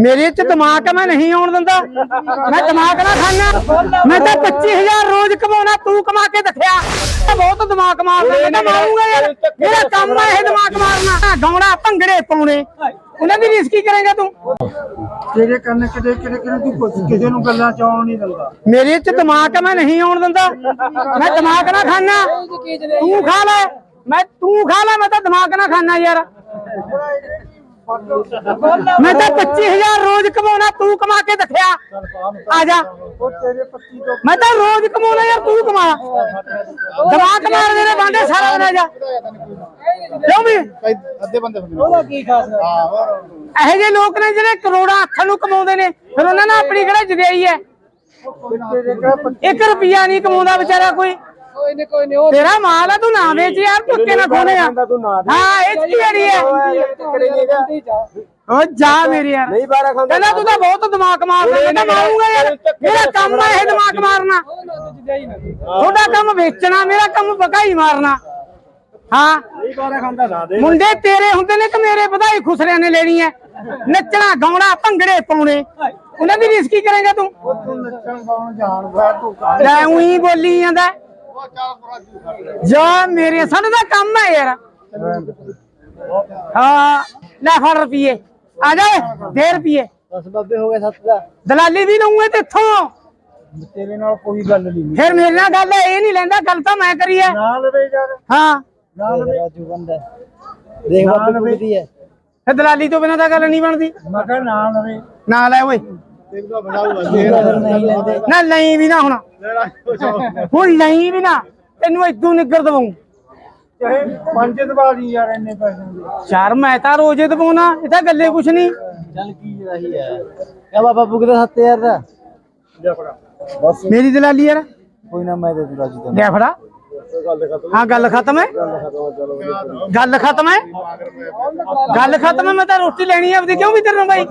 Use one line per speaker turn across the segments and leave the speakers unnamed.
ਮੇਰੇ ਚ ਦਿਮਾਗ ਆ, ਮੈਂ ਨਹੀਂ ਆਉਣ ਦਿੰਦਾ। ਮੈਂ ਦਿਮਾਗ ਨਾ ਖਾਣਾ ਮੈਂ ਤਾਂ 25000 ਰੋਜ਼ ਕਮਾਉਣਾ ਤੂੰ ਕਮਾ ਕੇ ਦਿਖਿਆ। ਬਹੁਤ ਦਿਮਾਗ ਮਾਰਦਾ ਮੈਂ ਮਾਰੂੰਗਾ ਯਾਰ। ਮੇਰਾ ਕੰਮ ਆ ਇਹ ਦਿਮਾਗ ਮਾਰਨਾ। ਗਾਉਣਾ ਭੰਗੜੇ ਪਾਉਣੇ। ਉਹਨਾਂ ਦੀ ਰੀਸ ਕੀ ਕਰੇਗਾ ਤੂੰ?
ਤੇਰੇ ਕੰਨ ਕਿਤੇ ਕਿਤੇ ਕਿਤੇ ਤੂੰ ਕਿਸੇ ਨੂੰ ਗੱਲਾਂ ਚ ਆਉਣ ਨਹੀਂ ਦਿੰਦਾ।
ਮੇਰੇ ਚ ਦਿਮਾਗ ਆ, ਮੈਂ ਨਹੀਂ ਆਉਣ ਦਿੰਦਾ। ਮੈਂ ਦਿਮਾਗ ਨਾ ਖਾਣਾ ਤੂੰ ਖਾ ਲੈ। ਮੈਂ ਤੂੰ ਖਾ ਲੈ ਮੈਂ ਤਾਂ ਦਿਮਾਗ ਨਾ ਖਾਣਾ ਯਾਰ। ਮੈਂ ਤਾਂ 25000 ਰੋਜ਼ ਕਮਾਉਣਾ ਤੂੰ ਕਮਾ ਕੇ ਦਿਖਿਆ ਆ ਜਾ।
ਉਹ ਤੇਰੇ ਪੱਤੀ ਤੋਂ
ਮੈਂ ਤਾਂ ਰੋਜ਼ ਕਮਾਉਣਾ ਯਾਰ ਤੂੰ ਕਮਾ। ਦਿਮਾਗ ਮਾਰਦੇ ਨੇ ਬਾਂਡੇ ਸਾਰਾ ਦਿਨ ਆ ਜਾ। ਕਿਉਂ ਵੀ?
ਅੱਧੇ ਬੰਦੇ ਹੁੰਦੇ
ਉਹਦਾ ਕੀ ਖਾਸ ਹੈ?
ਇਹੋ ਜਿਹੇ ਲੋਕ ਨੇ ਜਿਹੜੇ ਕਰੋੜਾਂ ਅੱਖਾਂ ਨੂੰ ਕਮਾਉਂਦੇ ਨੇ। ਫਿਰ ਉਹਨਾਂ ਨਾਲ ਆਪਣੀ ਕਿਹੜਾ ਜਗਾਈ ਹੈ? 1 ਰੁਪਿਆ ਨਹੀਂ ਕਮਾਉਂਦਾ ਵਿਚਾਰਾ ਕੋਈ।
ਕੋਈ ਨਹੀਂ ਕੋਈ ਨਹੀਂ ਉਹ
ਤੇਰਾ ਮਾਲ ਆ ਤੂੰ ਨਾ ਵੇਚ ਯਾਰ ਧੱਕੇ ਨਾ ਖੋਨੇ ਆ।
ਤੂੰ ਨਾ
ਹਾਂ ਇਹ ਕੀ ਅੜੀ ਹੈ ਓ ਜਾ ਮੇਰੇ ਯਾਰ।
ਨਹੀਂ ਬਾਰਾ ਖਾਂਦਾ
ਕਹਿੰਦਾ ਤੂੰ ਤਾਂ ਬਹੁਤ ਦਿਮਾਗ ਮਾਰਦਾ ਮੈਂ ਤਾਂ ਮਾਰੂੰਗਾ ਯਾਰ। ਮੇਰਾ ਕੰਮ ਆ ਇਹ ਦਿਮਾਗ ਮਾਰਨਾ। ਤੁਹਾਡਾ ਕੰਮ ਵੇਚਣਾ ਮੇਰਾ ਕੰਮ ਬਕਾਈ ਮਾਰਨਾ। ਹਾਂ।
ਨਹੀਂ ਬਾਰਾ ਖਾਂਦਾ ਨਾ ਦੇ।
ਮੁੰਡੇ ਤੇਰੇ ਹੁੰਦੇ ਨੇ ਕਿ ਮੇਰੇ ਵਧਾਈ ਖੁਸਰਿਆਂ ਨੇ ਲੈਣੀ ਹੈ ਨੱਚਣਾ ਗਾਉਣਾ ਭੰਗੜੇ ਪਾਉਣੇ। ਉਹਨਾਂ ਦੀ ਰੀਸ ਕੀ ਕਰੇਗਾ ਤੂੰ?
ਤੂੰ ਨੱਚਣ ਗਾਉਣ ਜਾਣਦਾ ਤੂੰ
ਲੈ ਉਹੀ ਬੋਲੀ ਜਾਂਦਾ। ਜਾ ਮੇਰੇ ਸਾਨੂੰ ਦਾ ਕੰਮ ਹੈ ਯਾਰ। ਹਾਂ ਲੈ ਫੜ ਰੁਪਏ ਆ ਜਾ ਓਏ, ਦੇ ਰੁਪਏ
10 ਬੱਬੇ ਹੋ ਗਏ ਸੱਤ ਦਾ।
ਦਲਾਲੀ ਵੀ ਲਊਂਗੇ ਤੇਥੋਂ
ਤੇਰੇ ਨਾਲ ਕੋਈ ਗੱਲ ਨਹੀਂ।
ਫਿਰ ਮੇਰੇ ਨਾਲ ਗੱਲ ਹੈ, ਇਹ ਨਹੀਂ ਲੈਂਦਾ ਗੱਲ ਤਾਂ ਮੈਂ ਕਰੀ ਹੈ
ਨਾਲ ਵੇ ਯਾਰ।
ਹਾਂ।
ਨਾਲ ਵੇ। ਰਾਜੂ ਬੰਦਾ ਦੇਖ ਬੱਬੇ ਕੁੱਤੀ ਹੈ।
ਫਿਰ ਦਲਾਲੀ ਤੋਂ ਬਿਨਾਂ ਤਾਂ ਗੱਲ ਨਹੀਂ ਬਣਦੀ।
ਮੈਂ ਕਿਹਾ ਨਾਲ ਵੇ।
ਨਾ ਲੈ ਓਏ। ਨਾ ਨਹੀਂ ਵੀ ਨਾ ਹੁਣ। ਹੁਣ ਨਹੀਂ ਵੀ ਨਾ ਤੈਨੂੰ ਇਦੋਂ ਨਿੱਗਰ ਦਵਾਉਂ।
ਚਾਹੇ ਪੰਜ ਦਵਾ ਦੀ ਯਾਰ ਇੰਨੇ ਪੈਸੇ ਦੇ।
ਚਾਰ ਮੈਂ ਤਾਂ ਰੋਜ਼ੇ ਦਵਾਉਣਾ ਇਹ ਤਾਂ ਗੱਲੇ ਕੁਛ ਨਹੀਂ।
ਚੱਲ ਕੀ ਰਹੀ ਹੈ ਕਹ ਬਾਬਾ ਬੁਗਦਾ 7000 ਦਾ? ਬਸ।
ਮੇਰੀ ਦਲਾਲੀ ਯਾਰ।
ਕੋਈ ਨਾ ਮੈਂ ਦੇ ਦੂੰ ਰਾਜੂ ਤੈਨੂੰ।
ਲੈ ਫੜਾ। ਹਾਂ ਗੱਲ ਖਤਮ ਹੈ। ਗੱਲ ਖਤਮ ਹੈ ਗੱਲ ਖਤਮ ਹੈ। ਮੈਂ ਤਾਂ ਰੋਟੀ ਲੈਣੀ ਹੈ ਆਪਦੀ ਕਿਉਂ ਵੀ ਤੇਰੇ ਬਾਈ?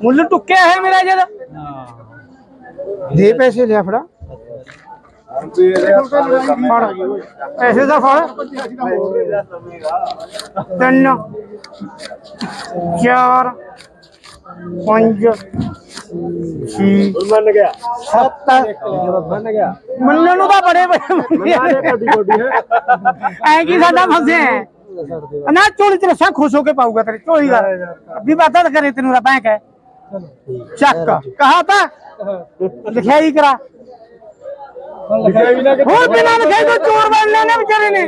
ਮੁੱਲ ਟੁੱਕਿਆ ਹੈ ਮੇਰਾ ਜਦ। ਦੇ ਪੈਸੇ ਲਿਆ ਫੜਾ। ਫੜ। ਪੈਸੇ ਦਾ ਫੜ। ਤਿੰਨ, ਚਾਰ, ਪੰਜ, ਛੇ
ਮੰਨ ਗਿਆ
ਸੱਤ।
ਮੰਨ ਗਿਆ
ਮੰਨਣ ਨੂੰ ਤਾਂ ਬੜੇ ਬੜੇ ਐ ਕੀ ਸਾਡਾ ਫਸਿਆ ਨਾ ਚੋਲੀ ਚ ਰੱਸਾ ਖੁਸ਼ ਹੋ ਕੇ ਪਾਊਗਾ ਤੇਰੇ ਚੋਲੀ ਦਾ। ਵੀ ਬਾਤਾਂ ਕਰੇ ਤੈਨੂੰ ਰੱਬਾ ਕਹਿ। ਚੱਕ ਕਹਾ ਤਾ ਲਿਖਾਈ ਕਰਾ ਹੋਰ ਬਿਨਾਂ ਲਿਖਾਈ ਤੋਂ ਚੋਰ ਬਣ ਲੈਣੇ ਵਿਚਾਰੇ ਨੇ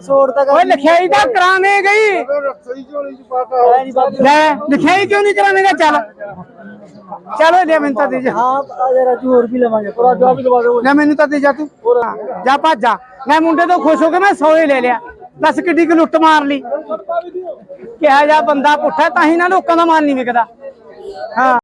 ਸੋੜ ਤੱਕ
ਓਏ ਲਿਖਾਈ ਤਾਂ ਕਰਾਣੇ ਗਈ
ਸਹੀ ਝੋਲੀ ਚ ਪਾਤਾ
ਲੈ ਲਿਖਾਈ ਕਿਉਂ ਨਹੀਂ ਕਰਾਣੇਗਾ ਚੱਲ ਚਲੋ ਲੈ ਮੈਨੂੰ ਤਾਂ ਦੇ ਜਾ
ਹਾਂ ਆ ਜਾ ਰਾਜੂ ਹੋਰ ਵੀ ਲਵਾਂਗੇ ਪਰ ਰਾਜੂ ਆ ਵੀ ਲਵਾ ਦੇ
ਲੈ ਮੈਨੂੰ ਤਾਂ ਦੇ ਜਾ ਤੂੰ ਹਾਂ, ਜਾ ਭੱਜ ਜਾ ਮੈਂ ਮੁੰਡੇ ਤੋਂ ਖੁਸ਼ ਹੋ ਕੇ ਮੈਂ ਸੋਏ ਲੈ ਲਿਆ ਦੱਸ ਕਿੱਡੀ ਕੁ ਲੁੱਟ ਮਾਰ ਲਈ ਕਿਹਾ ਜਾ ਬੰਦਾ ਪੁੱਠਾ ਤਾਂ ਹੀ ਨਾ ਲੋਕਾਂ ਦਾ ਮਾਲ ਨਹੀਂ ਵਿਕਦਾ हाँ